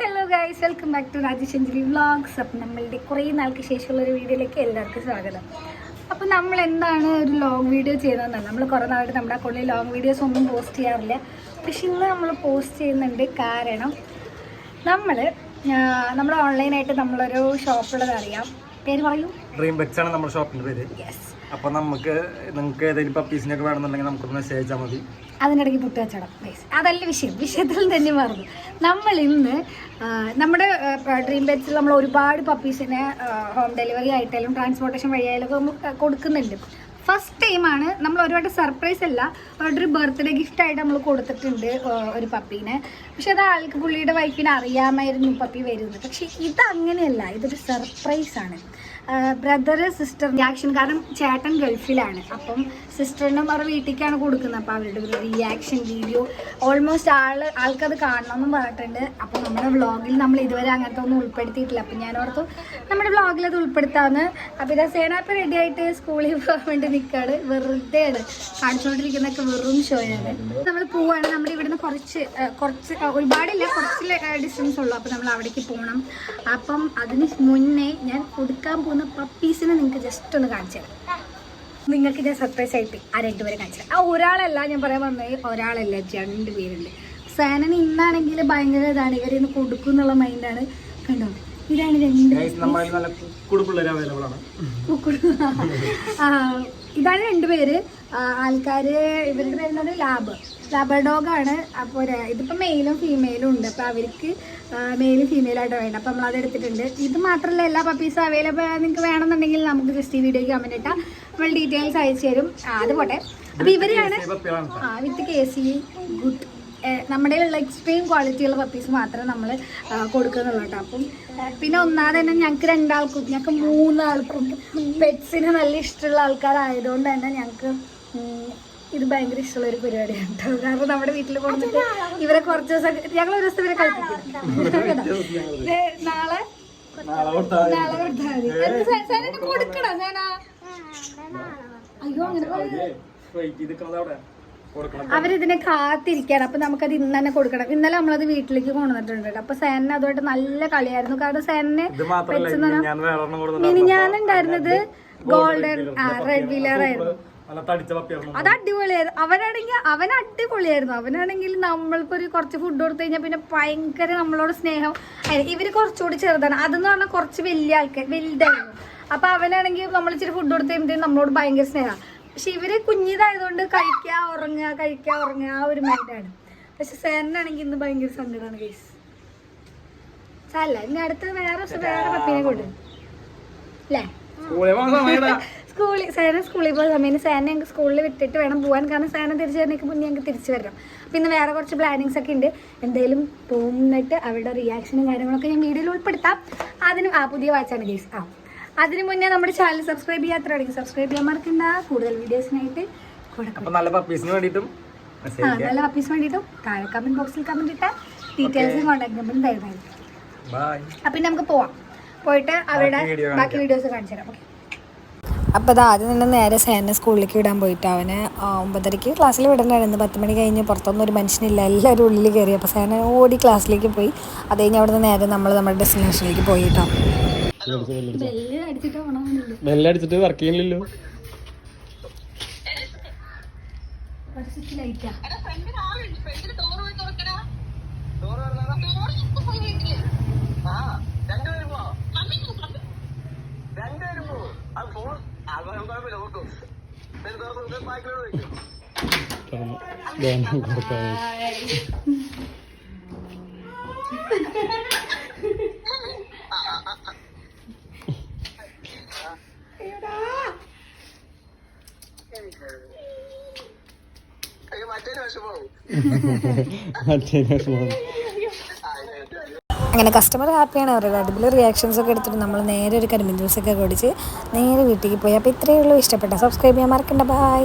Hello guys welcome back to Rajashanjali vlogs അപ്പം നമ്മളുടെ കുറേ നാൾക്ക് ശേഷമുള്ള ഒരു വീഡിയോയിലേക്ക് എല്ലാവർക്കും സ്വാഗതം. അപ്പം നമ്മൾ എന്താണ് ഒരു ലോങ് വീഡിയോ ചെയ്യുന്നതെന്നല്ല നമ്മൾ കുറേ നാളായിട്ട് നമ്മുടെ അക്കൗണ്ടിൽ ലോങ് വീഡിയോസ് ഒന്നും പോസ്റ്റ് ചെയ്യാറില്ല. പക്ഷെ ഇന്ന് നമ്മൾ പോസ്റ്റ് ചെയ്യുന്നുണ്ട് കാരണം നമ്മൾ നമ്മൾ ഓൺലൈനായിട്ട് നമ്മളൊരു ഷോപ്പുള്ളത് അറിയാം പേര് പറയൂ. ഡ്രീം ബെക്സ് ആണ് നമ്മുടെ ഷോപ്പിന്റെ പേര്. യെസ് അപ്പൊ നമുക്ക് നിങ്ങൾക്ക് ഏതെങ്കിലും പപ്പീസിനൊക്കെ വേണമെന്നുണ്ടെങ്കിൽ നമുക്ക് മെസ്സേജ് അയച്ചാൽ മതി. അതിനിടയ്ക്ക് പുട്ട് കച്ചവടം. അതല്ല വിഷയം. വിഷയത്തിൽ തന്നെ മറന്നു. നമ്മൾ ഇന്ന് നമ്മുടെ ഡ്രീം ബെഡ്സിൽ നമ്മൾ ഒരുപാട് പപ്പീസിനെ ഹോം ഡെലിവറി ആയിട്ടായാലും ട്രാൻസ്പോർട്ടേഷൻ വഴിയായാലും ഒക്കെ കൊടുക്കുന്നുണ്ട്. ഫസ്റ്റ് ടൈമാണ് നമ്മൾ ഒരുപാട് സർപ്രൈസ് അല്ല ഒരു ബർത്ത്ഡേ ഗിഫ്റ്റ് ആയിട്ട് നമ്മൾ കൊടുത്തിട്ടുണ്ട് ഒരു പപ്പീനെ പക്ഷെ അത് ആൾക്ക് പുള്ളിയുടെ വൈഫിനെ അറിയാമായിരുന്നു പപ്പി വരുന്നത്. പക്ഷെ ഇത് അങ്ങനെയല്ല ഇതൊരു സർപ്രൈസ് ആണ്. ബ്രദർ സിസ്റ്റർ റിയാക്ഷൻ കാരണം ചേട്ടൻ ഗൾഫിലാണ്. അപ്പം സിസ്റ്ററിനും അവരുടെ വീട്ടിലേക്കാണ് കൊടുക്കുന്നത്. അപ്പോൾ അവരുടെ ഒരു റിയാക്ഷൻ വീഡിയോ ഓൾമോസ്റ്റ് ആൾ ആൾക്കത് കാണണമെന്നും പറഞ്ഞിട്ടുണ്ട്. അപ്പോൾ നമ്മുടെ വ്ളോഗിൽ നമ്മൾ ഇതുവരെ അങ്ങനത്തെ ഒന്നും ഉൾപ്പെടുത്തിയിട്ടില്ല. അപ്പം ഞാൻ ഓർത്തു നമ്മുടെ വ്ളോഗിൽ അത് ഉൾപ്പെടുത്താമെന്ന് അപ്പോൾ ഇതാ സേനാപ്പ് റെഡി ആയിട്ട് സ്കൂളിൽ പോകാൻ വേണ്ടി നിൽക്കുകയാണ് വെറുതെ വെറുതെയാണ്. കാണിച്ചുകൊണ്ടിരിക്കുന്നതൊക്കെ വെറും ഷോയാണ്. നമ്മൾ പോവുകയാണ് നമ്മുടെ ഇവിടുന്ന് കുറച്ച് കുറച്ച് ഒരുപാടില്ല. കുറച്ച് ഡിസ്റ്റൻസ് ഉള്ളൂ. അപ്പോൾ നമ്മൾ അവിടേക്ക് പോകണം അപ്പം അതിന് മുന്നേ ഞാൻ കൊടുക്കാൻ പോകുന്ന പപ്പീസിനെ നിങ്ങൾക്ക് ജസ്റ്റ് ഒന്ന് കാണിച്ചു തരാം. നിങ്ങൾക്ക് ഞാൻ സർപ്രൈസ് ആയിട്ട് ആ രണ്ടുപേരെ കാണിച്ചു തരാം. ആ ഒരാളല്ല ഞാൻ പറയാൻ വന്നത് ഒരാളല്ല രണ്ട് പേരുണ്ട്. സേനന് ഇന്നാണെങ്കിൽ ഭയങ്കര ഇതാണ് ഇവരിന്ന് കൊടുക്കും എന്നുള്ള മൈൻഡാണ് കണ്ടോ? ഇതാണ് രണ്ട് ഇതാണ് രണ്ടുപേര് ആൾക്കാര് ഇവരുടെ വരുന്നത് ലാബ്. ലാബഡോഗാണ് അപ്പോൾ ഇതിപ്പോൾ മെയിലും ഫീമെയിലും ഉണ്ട്. അപ്പോൾ അവർക്ക് മെയിലും ഫീമെയിലായിട്ട് വേണ്ട അപ്പോൾ നമ്മളത് എടുത്തിട്ടുണ്ട്. ഇത് മാത്രമല്ല എല്ലാ പപ്പീസും അവൈലബിൾ നിങ്ങൾക്ക് വേണമെന്നുണ്ടെങ്കിൽ നമുക്ക് ജസ്റ്റ് ഈ വീഡിയോയ്ക്ക് കമന്റ് ഇട്ടാൽ നമ്മൾ ഡീറ്റെയിൽസ് അയച്ചു തരും. അത് പോട്ടെ. അപ്പോൾ ഇവരെയാണ് ആ വിത്ത് കെ സി ഗുഡ് നമ്മുടെ ഉള്ള എക്സ്ട്രീം ക്വാളിറ്റിയുള്ള പപ്പീസ് മാത്രമേ നമ്മൾ കൊടുക്കുന്നുള്ളൂ കേട്ടോ. അപ്പം പിന്നെ ഒന്നാമത് തന്നെ ഞങ്ങൾക്ക് രണ്ടാൾക്കും ഞങ്ങൾക്ക് മൂന്നാൾക്കും പെറ്റ്സിന് നല്ല ഇഷ്ടമുള്ള ആൾക്കാരായതുകൊണ്ട് തന്നെ ഞങ്ങൾക്ക് ഇത് ഭയങ്കര ഇഷ്ടമുള്ള ഒരു പരിപാടിയാണ് കേട്ടോ കാരണം നമ്മുടെ വീട്ടിൽ കൊണ്ടിട്ട് ഇവരെ കുറച്ച് ദിവസം ഞങ്ങൾ ഒരു ദിവസം ഇവരെ കളിപ്പിക്കും. ദേ, നാളെ നാളെ കൊടുത്താൽ മതി. കൊടുക്കണം? അയ്യോ അങ്ങനെ അവരിതിനെ കാത്തിരിക്കാൻ അപ്പൊ നമുക്കത് ഇന്ന് തന്നെ കൊടുക്കണം. ഇന്നലെ നമ്മളത് വീട്ടിലേക്ക് കൊണ്ടുവന്നിട്ടുണ്ട്. അപ്പൊ സേനെ അതുമായിട്ട് നല്ല കളിയായിരുന്നു. കാരണം സേനെ ഇത് മിനി കൊടുത്തു ഗോൾഡൻ റെഡ് വീലർ ആയിരുന്നു. അത് അടിപൊളിയായിരുന്നു. അവനാണെങ്കിൽ അവൻ അടിപൊളിയായിരുന്നു. അവനാണെങ്കിൽ നമ്മൾക്കൊരു കുറച്ച് ഫുഡ് കൊടുത്തു കഴിഞ്ഞാൽ പിന്നെ ഭയങ്കര നമ്മളോട് സ്നേഹം. ഇവർ കുറച്ചുകൂടി ചെറുതാണ്. അതെന്ന് പറഞ്ഞാൽ കുറച്ച് വലിയ ആൾക്കാർ വലുതായിരുന്നു. അപ്പൊ അവനാണെങ്കിൽ നമ്മൾ ഇച്ചിരി ഫുഡ് കൊടുത്തു കഴിയുമ്പോഴത്തേക്കും നമ്മളോട് ഭയങ്കര സ്നേഹമാണ് പക്ഷെ ഇവർ കുഞ്ഞിതായതുകൊണ്ട് കഴിക്കുക ഉറങ്ങുക കഴിക്കുക ഉറങ്ങുക ആ ഒരു മൈൻഡാണ് പക്ഷെ സേനാണെങ്കിൽ ഇന്ന് ഭയങ്കര സങ്കടമാണ് കേസ് അല്ല ഇനി അടുത്ത് വേറെ വേറെ പപ്പീനെ കൊണ്ട് അല്ലേ സ്കൂളിൽ സാറിന് സ്കൂളിൽ പോയ സമയത്ത് സാറിനെ ഞങ്ങൾക്ക് സ്കൂളിൽ വിട്ടിട്ട് വേണം പോകാൻ. കാരണം സാറിനെ തിരിച്ചു വരുന്നതിന് മുന്നേ ഞങ്ങൾക്ക് തിരിച്ചു വരണം. അപ്പം ഇന്ന് വേറെ കുറച്ച് പ്ലാനിങ്സ് ഒക്കെ ഉണ്ട്. എന്തായാലും പോകുന്നിട്ട് അവരുടെ റിയാക്ഷനും കാര്യങ്ങളൊക്കെ ഞാൻ വീഡിയോയിൽ ഉൾപ്പെടുത്താം. അതിന് ആ പുതിയ വാച്ചാണ് ഗേസ് ആ. അതിന് മുന്നേ നമ്മുടെ ചാനൽ സബ്സ്ക്രൈബ് ചെയ്യാത്തവരാണെങ്കിൽ സബ്സ്ക്രൈബ് ചെയ്യാൻ മറക്കണ്ട. കൂടുതൽ വീഡിയോസിനായിട്ട് നല്ല പപ്പീസിന് വേണ്ടിയിട്ടും ആ നല്ല പപ്പീസിന് വേണ്ടിയിട്ടും താഴെ കമന്റ് ബോക്സിൽ കമന്റ് ഇട്ടാൽ ഡീറ്റെയിൽസും കോൺടാക്ട് നമ്പറും തരുന്നതായിരിക്കും. അപ്പം നമുക്ക് പോവാം. പോയിട്ട് അവരുടെ ബാക്കി വീഡിയോസ് കാണിച്ചു തരാം ഓക്കെ അപ്പോൾ അത് ആദ്യം തന്നെ നേരെ സേനെ സ്കൂളിലേക്ക് വിടാൻ പോയിട്ട് അവന് ആ, ഒമ്പതരയ്ക്ക് ക്ലാസ്സിൽ വിടണ്ടായിരുന്നു പത്ത് മണി കഴിഞ്ഞ് പുറത്തൊന്നും ഒരു മനുഷ്യനില്ല. എല്ലാവരും ഉള്ളിൽ കയറി അപ്പോൾ സേന ഓടി ക്ലാസ്സിലേക്ക് പോയി. അത് കഴിഞ്ഞ് അവിടെ നിന്ന് നേരെ നമ്മൾ നമ്മുടെ ഡെസ്റ്റിനേഷനിലേക്ക് പോയി കേട്ടോ. ബെല്ല് അടിച്ചിട്ട് പോകണമെന്നില്ല ബെല്ലടിച്ചിട്ട് വർക്ക് ചെയ്യുന്നില്ലല്ലോ ലൈറ്റാ അങ്ങനെ കസ്റ്റമർ ഹാപ്പിയാണ് അവരുടെ അടിപൊളി റിയാക്ഷൻസ് ഒക്കെ എടുത്തിട്ട് നമ്മൾ നേരെ ഒരു കരിമ്പിൻ ജ്യൂസൊക്കെ കുടിച്ച് നേരെ വീട്ടിലേക്ക് പോയി. അപ്പോൾ ഇത്രയേ ഉള്ളൂ. ഇഷ്ടപ്പെട്ട സബ്സ്ക്രൈബ് ചെയ്യാൻ മറക്കണ്ട. ബൈ